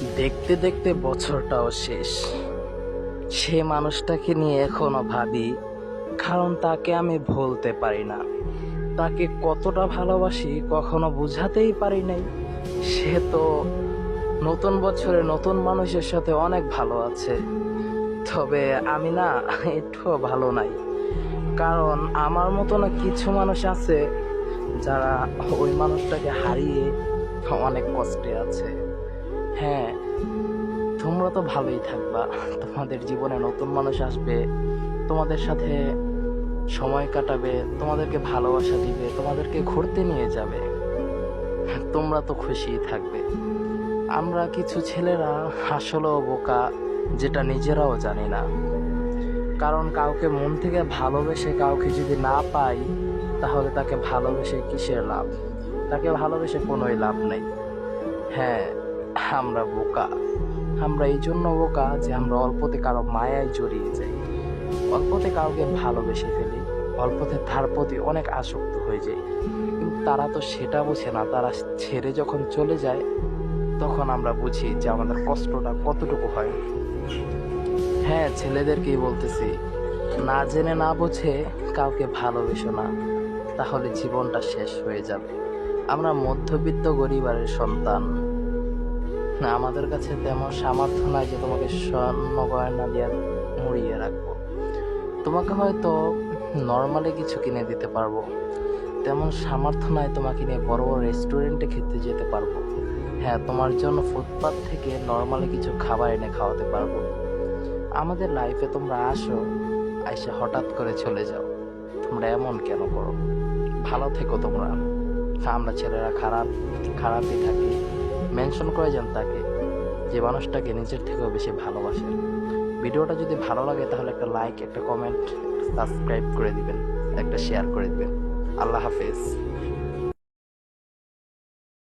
দেখতে দেখতে বছরটাও শেষ। সে মানুষটাকে নিয়ে এখনও ভাবি, কারণ তাকে আমি ভুলতে পারি না। তাকে কতটা ভালোবাসি কখনো বুঝাতেই পারি নাই। সে তো নতুন বছরে নতুন মানুষের সাথে অনেক ভালো আছে। তবে আমি না একটুও ভালো নাই। কারণ আমার মতো না কিছু মানুষ আছে, যারা ওই মানুষটাকে হারিয়ে অনেক কষ্টে আছে। হ্যাঁ তোমরা তো ভালোই থাকবা। তোমাদের জীবনে নতুন মানুষ আসবে, তোমাদের সাথে সময় কাটাবে, তোমাদেরকে ভালোবাসা দিবে, তোমাদেরকে ঘুরতে নিয়ে যাবে। তোমরা তো খুশিই থাকবে। আমরা কিছু ছেলেরা আসলেও বোকা, যেটা নিজেরাও জানি না। কারণ কাউকে মন থেকে ভালোবেসে কাউকে যদি না পাই, তাহলে তাকে ভালোবেসে কিসের লাভ? তাকে ভালোবেসে কোনোই লাভ নেই। হ্যাঁ আমরা বোকা। আমরা এই জন্য বোকা যে আমরা অল্পতে কারও মায়ায় জড়িয়ে যাই। অল্পতে কাউকে ভালোবেসে ফেলি, অল্পতে তার প্রতি অনেক আসক্ত হয়ে যাই। কিন্তু তারা তো সেটা বোঝে না, তারা ছেড়ে যখন চলে যায়, তখন আমরা বুঝি যে আমাদের কষ্টটা কতটুকু হয়। হ্যাঁ ছেলেদেরকেই বলতেছি, না জেনে না বুঝে কাউকে ভালোবেসো না, তাহলে জীবনটা শেষ হয়ে যাবে। আমরা মধ্যবিত্ত গরিবারের সন্তান। না, আমাদের কাছে তেমন সামর্থ্য নাই যে তোমাকে স্বর্ণ গয়না দিয়ে মুড়িয়ে রাখব। তোমাকে হয়তো নর্মালি কিছু কিনে দিতে পারব। তেমন সামর্থ্য নাই তোমাকে নিয়ে বড় বড় রেস্টুরেন্টে খেতে যেতে পারব। হ্যাঁ তোমার জন্য ফুটপাথ থেকে নর্মালি কিছু খাবার এনে খাওয়াতে পারব। আমাদের লাইফে তোমরা আসো, আইসে হঠাৎ করে চলে যাও। তোমরা এমন কেন করো? ভালো থেকো তোমরা। আমরা ছেলেরা খারাপ, খারাপই থাকি। মেনশন করে যান তাকে যে মানুষটাকে নিজের থেকেও বেশি ভালোবাসেন ভিডিওটা যদি ভালো লাগে তাহলে একটা লাইক একটা কমেন্ট সাবস্ক্রাইব করে দিবেন, একটা শেয়ার করে দিবেন। আল্লাহ হাফেজ।